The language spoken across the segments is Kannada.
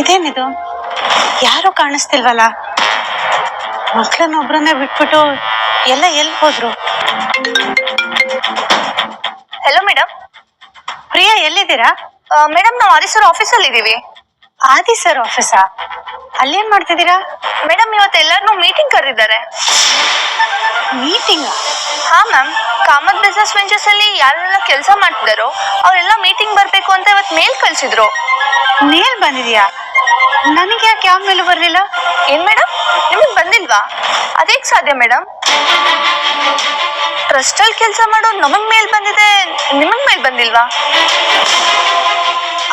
ಇದೇನಿದು? ಯಾರು ಕಾಣಿಸ್ತಿಲ್ವಲ್ಲ? ಮಕ್ಳನ್ನ ಒಬ್ರನ್ನೇ ಬಿಟ್ಬಿಟ್ಟು ಎಲ್ಲ ಎಲ್ಲಿ ಹೋದ್ರು? ಹಲೋ ಮೇಡಮ್ ಪ್ರಿಯಾ ಎಲ್ಲಿದ್ದೀರಾ? ಮೇಡಮ್ ನಾವು ಆದಿಸರ್ ಆಫೀಸಲ್ಲಿ ಇದ್ದೀವಿ ಆದಿ ಸರ್ ಆಫೀಸಾ ಅಲ್ಲೇನ್ ಮಾಡ್ತಿದ್ದೀರಾ? ಮೇಡಮ್ ಇವತ್ತು ಎಲ್ಲರನ್ನೂ ಮೀಟಿಂಗ್ ಕರೆದಿದ್ದಾರೆ. ಮೀಟಿಂಗ್ ಹಾ ಮ್ಯಾಮ್ ಕಾಮತ್ ಬಿಸ್ನೆಸ್ ವೆಂಚರ್ಸ್ ಅಲ್ಲಿ ಯಾರೆಲ್ಲ ಕೆಲಸ ಮಾಡ್ತಿದ್ದಾರೋ ಅವರೆಲ್ಲ ಮೀಟಿಂಗ್ ಬರಬೇಕು ಅಂತ ಇವತ್ತು ಮೇಲ್ ಕಳಿಸಿದ್ರು. ಮೇಲ್ ಬಂದಿದ್ಯಾ? ನನಗೆ ಯಾಕೆ ಯಾವ ಮೇಲೂ ಬರಲಿಲ್ಲ? ಏನ್ ಮೇಡಮ್ ನಿಮಗೆ ಬಂದಿಲ್ವಾ? ಅದೇಗ್ ಸಾಧ್ಯ ಮೇಡಮ್ ಟ್ರಸ್ಟ್ ಅಲ್ಲಿ ಕೆಲಸ ಮಾಡೋ ನಮಗ್ ಮೇಲ್ ಬಂದಿದೆ ನಿಮಗ್ ಮೇಲ್ ಬಂದಿಲ್ವಾ?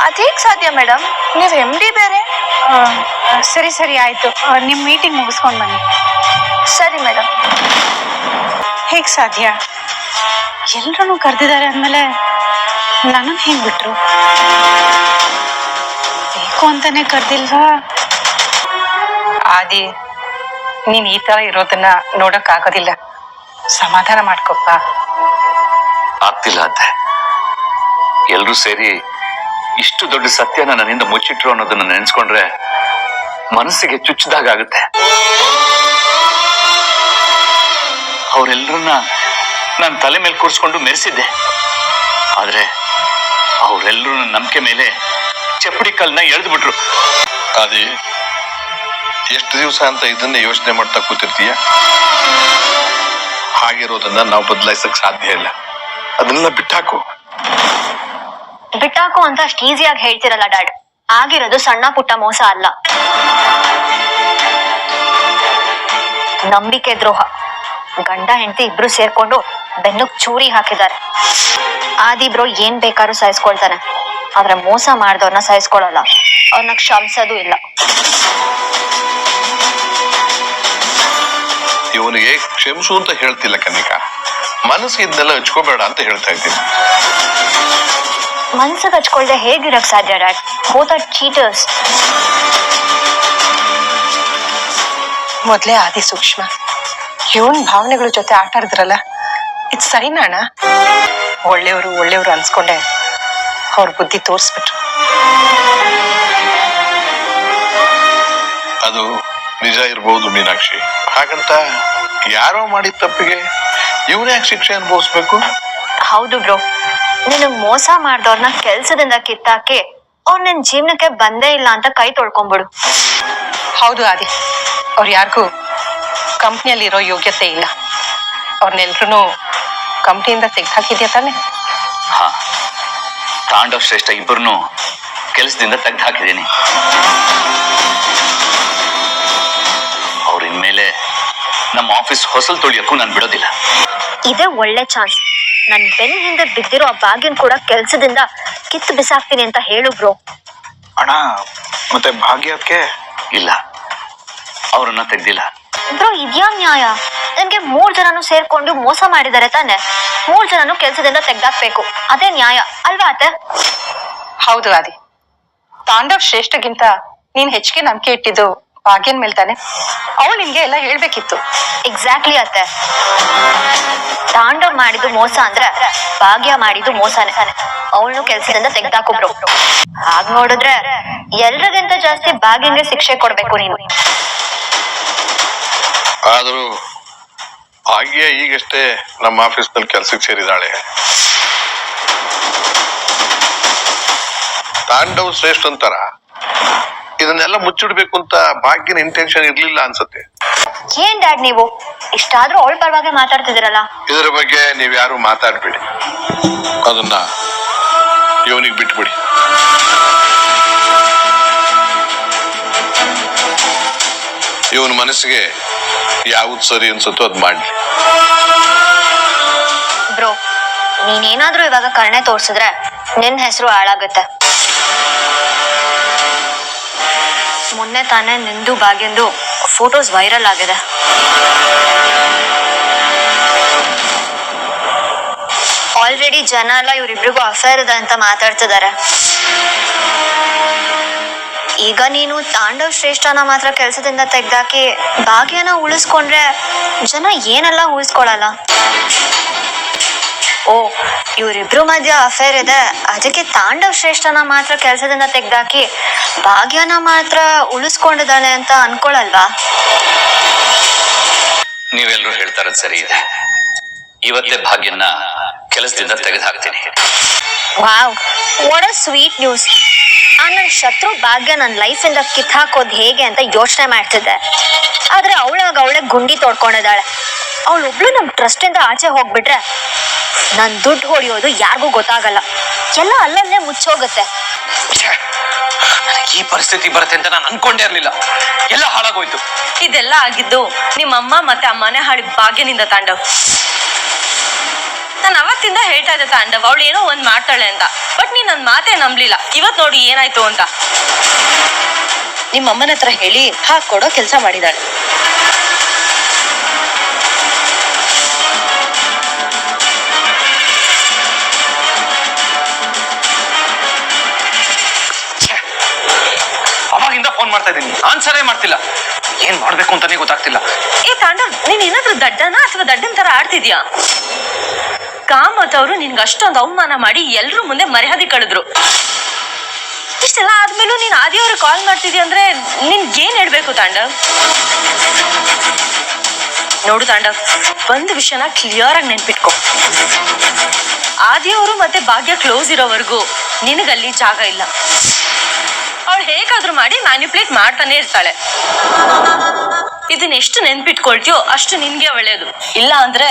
ಅದೇಕ್ ಸಾಧ್ಯ ಮೇಡಮ್ ನೀವು ಎಂ ಡಿ ಬೇರೆ? ಸರಿ ಸರಿ ಆಯ್ತು. ನಿಮ್ಮ ನಿಮ್ ಮೀಟಿಂಗ್ ಮುಗಿಸ್ಕೊಂಡ್ ಬನ್ನಿ. ಸರಿ ಮೇಡಮ್ ಹೇಗ್ ಸಾಧ್ಯ? ಎಲ್ರೂ ಕರೆದಿದ್ದಾರೆ ಅಂದಮೇಲೆ ನನ್ನನ್ನು ಹೆಂಗ್ ಬಿಟ್ರು? ಬೇಕು ಅಂತಾನೆ ಕರ್ದಿಲ್ವಾ? ಆದಿ ನೀನ್ ಈ ತರ ಇರೋದನ್ನ ನೋಡಕ್ ಆಗೋದಿಲ್ಲ. ಸಮಾಧಾನ ಮಾಡ್ಕೊಪ್ಪ. ಆಗ್ತಿಲ್ಲ ಅಂತೆ ಎಲ್ರೂ ಸೇರಿ ಇಷ್ಟು ದೊಡ್ಡ ಸತ್ಯನ ನನ್ನಿಂದ ಮುಚ್ಚಿಟ್ರು ಅನ್ನೋದನ್ನ ನೆನೆಸ್ಕೊಂಡ್ರೆ ಮನಸ್ಸಿಗೆ ಚುಚ್ಚಿದಾಗ ಆಗುತ್ತೆ ಅವರೆಲ್ಲರನ್ನ ನಾನು ತಲೆ ಮೇಲೆ ಕೂರಿಸ್ಕೊಂಡು ಮೆರೆಸಿದ್ದೆ. ಆದ್ರೆ ಅವರೆಲ್ಲರೂ ನನ್ನ ನಂಬಿಕೆ ಮೇಲೆ ಚಪ್ಪಡಿ ಕಲ್ನ ಎಳೆದು ಬಿಟ್ರು ಅದೇ ಎಷ್ಟು ದಿವಸ ಅಂತ ಇದನ್ನ ಯೋಚನೆ ಮಾಡ್ತಾ ಕೂತಿರ್ತೀಯ? ಹಾಗಿರೋದನ್ನ ನಾವು ಬದಲಾಯಿಸಕ್ ಸಾಧ್ಯ ಇಲ್ಲ. ಅದನ್ನೆಲ್ಲ ಬಿಟ್ಟಾಕು. ಬಿಟ್ಟಾಕು ಅಂತ ಅಷ್ಟು ಈಸಿಯಾಗಿ ಹೇಳ್ತಿರಲ್ಲ ಡ್ಯಾಡ್. ಆಗಿರೋದು ಸಣ್ಣ ಪುಟ್ಟ ಮೋಸ ಅಲ್ಲ. ನಂಬಿಕೆ ದ್ರೋಹ. ಗಂಡ ಹೆಂಡತಿ ಇಬ್ರು ಸೇರ್ಕೊಂಡು ಬೆನ್ನು ಚೂರಿ ಹಾಕಿದ್ದಾರೆ. ಆದಿ ಬ್ರೋ ಏನ್ ಬೇಕಾದ್ರೂ ಸಹಿಸ್ಕೊಳ್ತಾನೆ ಆದ್ರೆ ಮೋಸ ಮಾಡಿದವ್ರನ್ನ ಸಹಿಸ್ಕೊಳಲ್ಲ ಅವ್ರನ್ನ ಕ್ಷಮಿಸೋದು ಇಲ್ಲ. ಇವನಿಗೆ ಕ್ಷಮಿಸು ಅಂತ ಹೇಳ್ತಿಲ್ಲ ಕನ್ನಿಕಾ. ಮನಸ್ಸು ಇದನ್ನೆಲ್ಲ ಹಚ್ಕೋಬೇಡ ಅಂತ ಹೇಳ್ತಾ ಇದ್ದೀನಿ. ಮನ್ಸಿಗೆ ಹಚ್ಕೊಳ್ದೆ ಹೇಗಿರಕ್ ಸಾಧ್ಯ ಡ್ಯಾಡ್ ಬೋತ್ ಆರ್ ಚೀಟರ್ಸ್ ಮೊದ್ಲೇ ಆದಿ ಸೂಕ್ಷ್ಮ. ಇವನ್ ಭಾವನೆಗಳ ಜೊತೆ ಆಟ ಆಡಿದ್ರಲ್ಲ ಇದು ಸರಿನಾ ಅಣ್ಣ? ಒಳ್ಳೆಯವರು ಒಳ್ಳೆಯವರು ಅನ್ಸ್ಕೊಂಡೆ. ಅವ್ರ ಬುದ್ಧಿ ತೋರಿಸ್ಬಿಟ್ರು. ಅದು ನಿಜ ಇರ್ಬೋದು ಮೀನಾಕ್ಷಿ. ಹಾಗಂತ ಯಾರೋ ಮಾಡಿದ ತಪ್ಪಿಗೆ ಇವನೇ ಯಾಕೆ ಶಿಕ್ಷೆ ಅನುಭವಿಸ್ಬೇಕು? ಹೌದು ಬ್ರೋ. ನೀನು ಮೋಸ ಮಾಡ್ದವ್ರನ್ನ ಕೆಲ್ಸದಿಂದ ಕಿತ್ತಾಕಿ ಅವ್ರು ನಿನ್ ಜೀವನಕ್ಕೆ ಬಂದೇ ಇಲ್ಲ ಅಂತ ಕೈ ತೊಳ್ಕೊಂಬಿಡು. ಹೌದು ಆದಿ. ಅವ್ರು ಯಾರಿಗೂ ಕಂಪ್ನಿಯಲ್ಲಿ ಇರೋ ಯೋಗ್ಯತೆ ಇಲ್ಲ. ಅವ್ರನ್ನೆಲ್ರೂ ಕಂಪ್ನಿಯಿಂದ ತೆಗ್ದಾಕಿದ್ಯಾ ತಾನೆ? ಹಾ. ತಾಂಡವ್ ಶ್ರೇಷ್ಠ ಇಬ್ಬರನ್ನು ಕೆಲಸದಿಂದ ತೆಗೆದು ಹಾಕಿದ್ದೀನಿ. ಅವ್ರಿನ್ಮೇಲೆ ನಮ್ಮ ಆಫೀಸ್ ಹೊಸಲ್ ತೊಳಿಯಕ್ಕೂ ನಾನು ಬಿಡೋದಿಲ್ಲ. ಇದೇ ಒಳ್ಳೆ ಚಾನ್ಸ್. ನನ್ ಬೆನ್ ಹಿಂದೆ ಬಿದ್ದಿರೋ ಆ ಭಾಗ್ಯನ್ ಕೂಡ ಕೆಲ್ಸದಿಂದ ಕಿತ್ತು ಬಿಸಾಕ್ತೀನಿ ಅಂತ ಹೇಳು ಬ್ರೋ. ಅಣ್ಣ ಮತ್ತೆ ಭಾಗ್ಯಕ್ಕೆ ಇಲ್ಲ. ಅವರನ್ನ ತೆಗ್ದಿಲ್ಲ. ಬ್ರೋ ಇದ್ಯಾ ನ್ಯಾಯ? ನನ್ಗೆ ಮೂರ್ ಜನನು ಸೇರ್ಕೊಂಡು ಮೋಸ ಮಾಡಿದ್ದಾರೆ ತಾನೆ. ಮೂರ್ ಜನನು ಕೆಲ್ಸದಿಂದ ತೆಗ್ದಾಕ್ಬೇಕು. ಅದೇ ನ್ಯಾಯ ಅಲ್ವಾ ಅತ್ತೆ? ಹೌದು ಆದಿ. ತಾಂಡವ್ ಶ್ರೇಷ್ಠಗಿಂತ ನೀನ್ ಹೆಚ್ಚಿಗೆ ನಂಬಿಕೆ ಇಟ್ಟಿದ್ದು ಭಾಗ್ಯನ್ ಮೇಲೆ ತಾನೆ. ಅವಳು ನಿನ್ಗೆ ಎಲ್ಲ ಹೇಳ್ಬೇಕಿತ್ತು. ಎಕ್ಸಾಕ್ಟ್ಲಿ ಅತ್ತೆ. ತಾಂಡವ್ ಮಾಡಿದ್ದು ಮೋಸ ಅಂದ್ರೆ ಭಾಗ್ಯ ಮಾಡಿದ್ದು ಮೋಸನೇ. ಅವಳನ್ನು ಕೆಲ್ಸದಿಂದ ತೆಗ್ದಾಕೊಬ್ರು. ಹಾಗ್ ನೋಡಿದ್ರೆ ಎಲ್ರಿಗಿಂತ ಜಾಸ್ತಿ ಭಾಗ್ಯಂಗೆ ಶಿಕ್ಷೆ ಕೊಡ್ಬೇಕು ನೀನು. ಆದರೂ ಹಾಗೆ ಈಗಷ್ಟೇ ನಮ್ಮ ಆಫೀಸ್ನಲ್ಲಿ ಕೆಲ್ಸಕ್ಕೆ ಸೇರಿದಾಳೆ ತಾಂಡವ್ ಶ್ರೇಷ್ಠ ಅಂತಾರ. ಇದನ್ನೆಲ್ಲ ಮುಚ್ಚಿಡ್ಬೇಕು ಅಂತ ಭಾಗ್ಯನ ಇಂಟೆನ್ಷನ್ ಇರ್ಲಿಲ್ಲ ಅನ್ಸುತ್ತೆ. ಏನ್ ಡ್ಯಾಡ್ ನೀವು? ಇಷ್ಟಾದ್ರೂ ಅವಳ ಪರವಾಗಿ ಮಾತಾಡ್ತಿದಿರಲ್ಲ ಇದರ ಬಗ್ಗೆ ನೀವ್ ಯಾರು ಮಾತಾಡ್ಬೇಡಿ. ಅದನ್ನ ಇವನಿಗೆ ಬಿಟ್ಬಿಡಿ. ಇವನ ಮನಸ್ಸಿಗೆ ಯಾವ್ದು ಸರಿ ಅನ್ಸುತ್ತೋ ಅದ್ ಮಾಡ್ಲಿ ಬ್ರೋ, ನೀನೇನಾದ್ರೂ ಇವಾಗ ಕರ್ಣೆ ತೋರ್ಸಿದ್ರೆ ನಿನ್ ಹೆಸರು ಹಾಳಾಗುತ್ತೆ. ಮೊನ್ನೆ ತಾನೇ ನಿಂದು ಬಾಗಿಂದು ಫೋಟೋಸ್ ವೈರಲ್ ಆಗಿದೆ. ಆಲ್ರೆಡಿ ಜನ ಎಲ್ಲ ಇವ್ರಿಬ್ರಿಗೂ ಅಫೇರ್ ಇದೆ ಅಂತ ಮಾತಾಡ್ತಿದ್ದಾರೆ. ಈಗ ನೀನು ತಾಂಡವ್ ಶ್ರೇಷ್ಠನ ಮಾತ್ರ ಕೆಲಸದಿಂದ ತೆಗ್ದಾಕಿ ಭಾಗ್ಯನ ಉಳಿಸ್ಕೊಂಡ್ರೆ ಜನ ಏನೆಲ್ಲ ಉಳಿಸ್ಕೊಳಲ್ಲ? ಓ ಇವರಿಬ್ರು ಮಧ್ಯ ಅಫೇರ್ ಇದೆ. ಅದಕ್ಕೆ ತಾಂಡವ್ ಶ್ರೇಷ್ಠನ ಮಾತ್ರ ಕೆಲಸದಿಂದ ತೆಗ್ದಾಕಿ ಭಾಗ್ಯನ ಮಾತ್ರ ಉಳಿಸ್ಕೊಂಡಿದ್ದಾಳೆ ಅಂತ ಅನ್ಕೊಳಲ್ವಾ? ನೀವೆಲ್ಲರೂ ಹೇಳ್ತಾರ ಸರಿ ಇದೆ. ಇವತ್ತೇ ಭಾಗ್ಯನ ಕೆಲಸದಿಂದ ತೆಗೆದು ಹಾಕ್ತೀನಿ wow what a sweet news ಆ ನನ್ನ ಶತ್ರು ಭಾಗ್ಯ ನನ್ನ ಲೈಫಿಂದ ಕಿತ್ತಾಕೋದು ಹೇಗೆ ಅಂತ ಯೋಚನೆ ಮಾಡ್ತಿದ್ದೆ. ಆದ್ರೆ ಅವಳಾಗ ಅವಳೆ ಗುಂಡಿ ತೋಡ್ಕೊಂಡಿದ್ದಾಳೆ. ಅವಳೊಬ್ಳು ನಮ್ಮ ಟ್ರಸ್ಟಿಂದ ಆಚೆ ಹೋಗ್ಬಿಟ್ರೆ ನನ್ನ ದುಡ್ಡು ಹೊಡೆಯೋದು ಯಾರಿಗೂ ಗೊತ್ತಾಗಲ್ಲ. ಎಲ್ಲ ಅಲ್ಲಲ್ಲೇ ಮುಚ್ಚೋಗುತ್ತೆ. ಈ ಪರಿಸ್ಥಿತಿ ಬರುತ್ತೆ ಅಂತ ನಾನು ಅನ್ಕೊಂಡೇ ಇರ್ಲಿಲ್ಲ. ಎಲ್ಲ ಹಾಳಾಗೋಯ್ತು. ಇದೆಲ್ಲ ಆಗಿದ್ದು ನಿಮ್ಮಮ್ಮ ಮತ್ತೆ ಅಮ್ಮನೇ ಹಾಡಿ ಭಾಗ್ಯನಿಂದ ತಾಂಡವ್ ನಾನು ಅವತ್ತಿಂದ ಹೇಳ್ತಾ ಇದ್ದೆ ತಾಂಡವ್ ಅವಳು ಏನೋ ಒಂದ್ ಮಾಡ್ತಾಳೆ ಅಂತ. ಬಟ್ ನೀನ್ ನನ್ ಮಾತೇ ನಂಬ್ಲಿಲ್ಲ. ಇವತ್ ನೋಡಿ ಏನಾಯ್ತು ಅಂತ. ನಿಮ್ಮ ಅಮ್ಮನ ಹತ್ರ ಹೇಳಿ ಹಾಕೊಡೋ ಕೆಲಸ ಮಾಡಿದಾಳೆ. ಅವಾಗಿಂದ ಫೋನ್ ಮಾಡ್ತಾ ಇದ್ದೀನಿ. ಆನ್ಸರೇ ಮಾಡ್ತಿಲ್ಲ. ಏನ್ ಮಾಡ್ಬೇಕು ಅಂತಾನೆ ಗೊತ್ತಾಗ್ತಿಲ್ಲ. ಏ ತಾಂಡವ್ ನೀನ್ ಏನಾದ್ರೂ ದಡ್ಡನ ಅಥವಾ ದಡ್ಡನ್ ತರ ಆಡ್ತಿದ್ಯಾ? ಕಾಮತ್ ಅವರು ನಿನ್ಗೆ ಅಷ್ಟೊಂದು ಅವಮಾನ ಮಾಡಿ ಎಲ್ರೂ ಮುಂದೆ ಮರ್ಯಾದೆ ಕಳೆದ್ರು. ಇಷ್ಟೆಲ್ಲ ಆದ್ಮೇಲೂ ನೀನ್ ಆದಿಯವ್ರಿಗೆ ಕಾಲ್ ಮಾಡ್ತಿದ್ಯಾ ಅಂದ್ರೆ ನಿನ್ಗೇನ್ ಹೇಳ್ಬೇಕು ತಾಂಡವ್ ನೋಡು ತಾಂಡವ್ ಒಂದು ವಿಷಯನ ಕ್ಲಿಯರ್ ಆಗಿ ನೆನ್ಪಿಟ್ಕೊ. ಆದಿಯವರು ಮತ್ತೆ ಭಾಗ್ಯ ಕ್ಲೋಸ್ ಇರೋವರೆಗೂ ನಿನಗಲ್ಲಿ ಜಾಗ ಇಲ್ಲ. ಅವಳು ಹೇಗಾದ್ರೂ ಮಾಡಿ ಮ್ಯಾನಿಪ್ಯುಲೇಟ್ ಮಾಡ್ತಾನೆ ಇರ್ತಾಳೆ. ಇದನ್ನ ಎಷ್ಟು ನೆನ್ಪಿಟ್ಕೊಳ್ತೀಯೋ ಅಷ್ಟು ನಿನ್ಗೆ ಒಳ್ಳೇದು. ಇಲ್ಲ ಅಂದ್ರೆ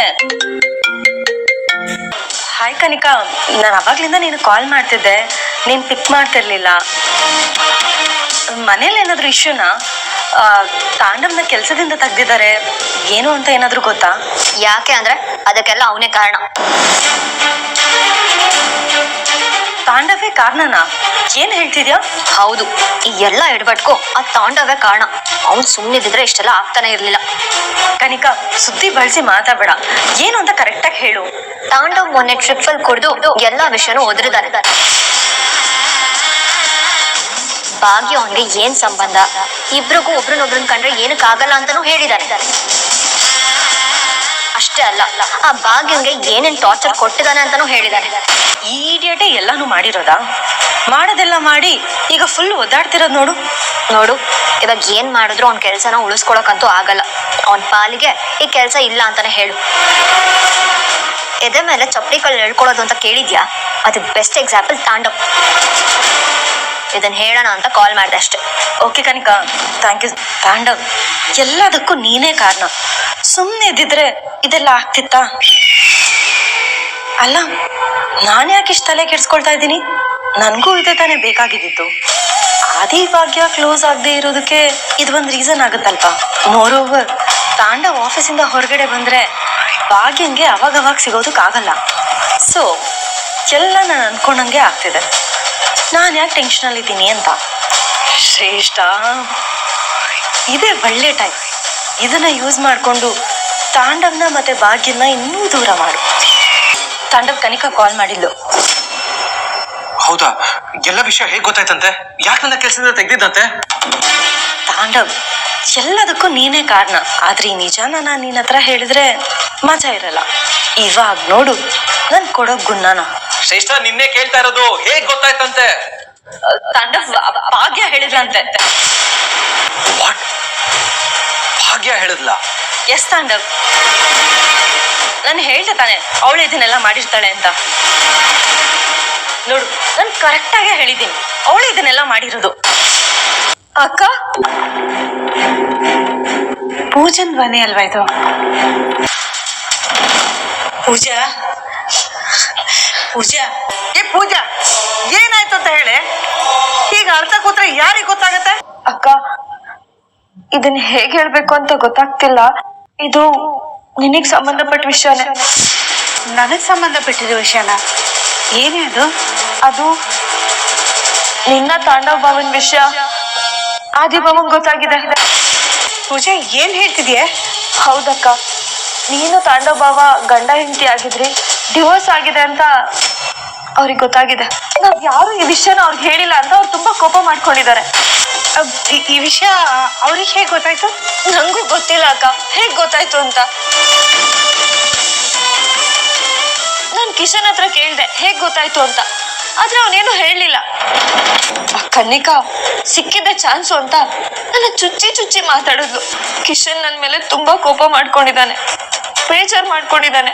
ಹಾಯ್ ಕನಿಕಾ ನಾನು ಅವಾಗ್ಲಿಂದ ನೀನು ಕಾಲ್ ಮಾಡ್ತಿದ್ದೆ. ನೀನ್ ಪಿಕ್ ಮಾಡ್ತಿರ್ಲಿಲ್ಲ. ಮನೇಲಿ ಏನಾದರೂ ಇಶ್ಯೂನಾ ತಾಂಡವ್ನ ಕೆಲಸದಿಂದ ತೆಗ್ದಿದ್ದಾರೆ. ಏನು ಅಂತ ಏನಾದರೂ ಗೊತ್ತಾ? ಯಾಕೆ ಅಂದ್ರೆ ಅದಕ್ಕೆಲ್ಲ ಅವನೇ ಕಾರಣ. ತಾಂಡವೇ ಕಾರಣನಾ? ಏನ್ ಹೇಳ್ತಿದ್ಯಾ? ಹೌದು, ಈ ಎಲ್ಲ ಎಡವಟ್ಗೂ ಆ ತಾಂಡವೇ ಕಾರಣ. ಅವ್ನು ಸುಮ್ಮನಿದ್ರೆ ಇಷ್ಟೆಲ್ಲ ಆಗ್ತಾನೆ ಇರ್ಲಿಲ್ಲ. ಕನಿಕಾ, ಸುದ್ದಿ ಬಳಸಿ ಮಾತಾಡ್ಬೇಡ. ಏನು ಅಂತ ಕರೆಕ್ಟಾಗಿ ಹೇಳು. ತಾಂಡವ್ ಮೊನ್ನೆ ಟ್ರಿಪ್ ಅಲ್ಲಿ ಕುಡಿದು ಎಲ್ಲಾ ವಿಷಯನೂ ಒದರಿದಾನೆ. ಭಾಗ್ಯ ಅವನ್ಗೆ ಏನ್ ಸಂಬಂಧ? ಇಬ್ರಿಗೂ ಒಬ್ರನ್ನೊಬ್ರನ್ ಕಂಡ್ರೆ ಏನಕ್ಕಾಗಲ್ಲ ಅಂತಾನೂ ಹೇಳಿದಾನೆ. ಅಷ್ಟೇ ಅಲ್ಲ, ಆ ಭಾಗ್ಯಂಗೆ ಏನೇನ್ ಟಾರ್ಚರ್ ಕೊಟ್ಟಿದ್ದಾನೆ ಅಂತಾನು ಹೇಳಿದಾನೆ. ಈ ಎಲ್ಲಾನು ಮಾಡಿರೋದಾ? ಮಾಡೋದೆಲ್ಲ ಮಾಡಿ ಈಗ ಫುಲ್ ಒದ್ದಾಡ್ತಿರೋದು ನೋಡು. ನೋಡು, ಇವಾಗ ಏನ್ ಮಾಡಿದ್ರು ಅವ್ನ ಕೆಲಸನ ಉಳಿಸ್ಕೊಳಕಂತೂ ಆಗಲ್ಲ. ಅವನ ಪಾಲಿಗೆ ಈ ಕೆಲಸ ಇಲ್ಲ ಅಂತಾನೆ ಹೇಳು. ಎದೆ ಮೇಲೆ ಚಪ್ಪಲಿ ಕಲ್ಲು ಹೇಳ್ಕೊಳ್ಳೋದು ಅಂತ ಕೇಳಿದ್ಯಾ? ಅದು ಬೆಸ್ಟ್ ಎಕ್ಸಾಂಪಲ್ ತಾಂಡವ್. ಇದನ್ನ ಹೇಳೋಣ ಅಂತ ಕಾಲ್ ಮಾಡ್ದೆ ಅಷ್ಟೇ. Okay Kanika thank you Tandav, ಎಲ್ಲದಕ್ಕೂ ನೀನೇ ಕಾರಣ. ಸುಮ್ಮನೆ ಇದ್ದಿದ್ರೆ ಇದೆಲ್ಲ ಆಗ್ತಿತ್ತಾ? ಅಲ್ಲ, ನಾನು ಯಾಕೆ ಇಷ್ಟು ತಲೆ ಕೆಡ್ಸ್ಕೊಳ್ತಾ ಇದ್ದೀನಿ? ನನಗೂ ಇದೆ ತಾನೇ ಬೇಕಾಗಿದ್ದಿತ್ತು ಆದಿ ಭಾಗ್ಯ ಕ್ಲೋಸ್ ಆಗದೆ ಇರೋದಕ್ಕೆ ಇದು ಒಂದು ರೀಸನ್ ಆಗುತ್ತಲ್ವಾ? ಮೋರ್ ಓವರ್ ತಾಂಡವ್ ಆಫೀಸಿಂದ ಹೊರಗಡೆ ಬಂದ್ರೆ ಭಾಗ್ಯಂಗೆ ಅವಾಗ ಅವಾಗ ಸಿಗೋದಕ್ಕಾಗಲ್ಲ ಸೊ ಎಲ್ಲ ನಾನು ಅನ್ಕೊಂಡಂಗೆ ಆಗ್ತಿದೆ. ನಾನು ಯಾಕೆ ಟೆನ್ಷನಲ್ಲಿದ್ದೀನಿ ಅಂತ? ಶ್ರೇಷ್ಠ, ಇದೇ ಒಳ್ಳೆ ಟೈಮ್ ಇದನ್ನ ಯೂಸ್ ಮಾಡಿಕೊಂಡು ತಾಂಡವ್ನ ಮತ್ತೆ ಭಾಗ್ಯನ ಇನ್ನೂ ದೂರ ಮಾಡು. ತಾಂಡವ್ ಕನಿಕಾ ಕಾಲ್ ಮಾಡಿದ್ಲು. ಹೌದಾ? ಎಲ್ಲ ವಿಷಯ ಹೇಗ್ ಗೊತ್ತಾಯ್ತಂತೆ? ಯಾಕೆ ನನ್ನ ಕೆಲಸದಿಂದ ತೆಗ್ದಿದ್ದಂತೆ? ತಾಂಡವ್ ಎಲ್ಲದಕ್ಕೂ ನೀನೇ ಕಾರಣ. ಆದ್ರೆ ಈ ನಿಜಾನ ನಾನು ನಿನ್ನ ಹತ್ರ ಹೇಳಿದ್ರೆ ಮಜಾ ಇರಲ್ಲ. ಇವಾಗ ನೋಡು ನನ್ ಕೊಡೋ ಗುಣನ. ಶ್ರೇಷ್ಠ ನಿನ್ನೆ ಕೇಳ್ತಾ ಇರೋದು ಹೇಗ್ ಗೊತ್ತಾಯ್ತಂತೆ? ತಾಂಡವ್ ಭಾಗ್ಯ ಹೇಳಿದ್ರಂತೆ ವಾಟ್ ಭಾಗ್ಯ ಹೇಳಿದ್ಲ. ಎಸ್ ತಾಂಡವ್. ನಾನು ಹೇಳ್ದೆ ತಾನೆ ಅವಳು ಇದನ್ನೆಲ್ಲ ಮಾಡಿರ್ತಾಳೆ ಅಂತ. ನೋಡು ನಾನು ಕರೆಕ್ಟಾಗೆ ಹೇಳಿದ್ದೀನಿ ಅವಳು ಇದನ್ನೆಲ್ಲ ಮಾಡಿರೋದು. ಅಕ್ಕ? ಪೂಜನ್ ಧ್ವನಿ ಅಲ್ವಾ ಇದು? ಪೂಜಾ? ಪೂಜಾ? ಏ ಪೂಜಾ ಏನಾಯ್ತು ಅಂತ ಹೇಳಿ? ಈಗ ಅರ್ಥ ಕೂತ್ರೆ ಯಾರಿಗೆ ಗೊತ್ತಾಗತ್ತೆ? ಅಕ್ಕ ಇದನ್ನ ಹೇಗ್ ಹೇಳ್ಬೇಕು ಅಂತ ಗೊತ್ತಾಗ್ತಿಲ್ಲ. ಇದು ನಿನಗ್ ಸಂಬಂಧಪಟ್ಟ ವಿಷಯನೇ. ನನಗ್ ಸಂಬಂಧಪಟ್ಟಿರೋ ವಿಷಯನ? ಏನೇ ಅದು? ಅದು ನಿನ್ನ ತಾಂಡವ ಭಾವನ ವಿಷಯ. ಆದಿ ಭಾವನ್ ಗೊತ್ತಾಗಿದೆ. ಪೂಜೆ ಏನ್ ಹೇಳ್ತಿದ್ಯೆ? ಹೌದಕ್ಕ. ನೀನು ತಾಂಡವ ಭಾವ ಗಂಡ ಹೆಂಡತಿ ಆಗಿದ್ರಿ ಡಿವೋರ್ಸ್ ಆಗಿದೆ ಅಂತ ಅವ್ರಿಗೆ ಗೊತ್ತಾಗಿದೆ. ನಾವ್ ಯಾರು ಈ ವಿಷಯನ ಅವ್ರಿಗೆ ಹೇಳಿಲ್ಲ ಅಂತ ಅವ್ರು ತುಂಬಾ ಕೋಪ ಮಾಡ್ಕೊಂಡಿದ್ದಾರೆ. ಈ- ವಿಷಯ ಅವ್ರಿಗೆ ಹೇಗೆ ಗೊತ್ತಾಯ್ತು? ನಂಗೂ ಗೊತ್ತಿಲ್ಲ ಅಕ್ಕ. ಹೇಗ್ ಗೊತ್ತಾಯ್ತು ಅಂತ? ನಾನ್ ಕಿಶನ್ ಹತ್ರ ಕೇಳ್ದೆ, ಹೇಗ್ ಗೊತ್ತಾಯ್ತು ಅಂತ. ಆದ್ರೆ ಅವನೇನು ಹೇಳಲಿಲ್ಲ. ಕನ್ನಿಕಾ ಸಿಕ್ಕಿದ್ದ ಚಾನ್ಸು ಅಂತ ನನ್ನ ಚುಚ್ಚಿ ಚುಚ್ಚಿ ಮಾತಾಡಿದ್ಲು. ಕಿಶನ್ ನನ್ನ ಮೇಲೆ ತುಂಬಾ ಕೋಪ ಮಾಡ್ಕೊಂಡಿದ್ದಾನೆ. ಬೇಜಾರು ಮಾಡ್ಕೊಂಡಿದ್ದಾನೆ.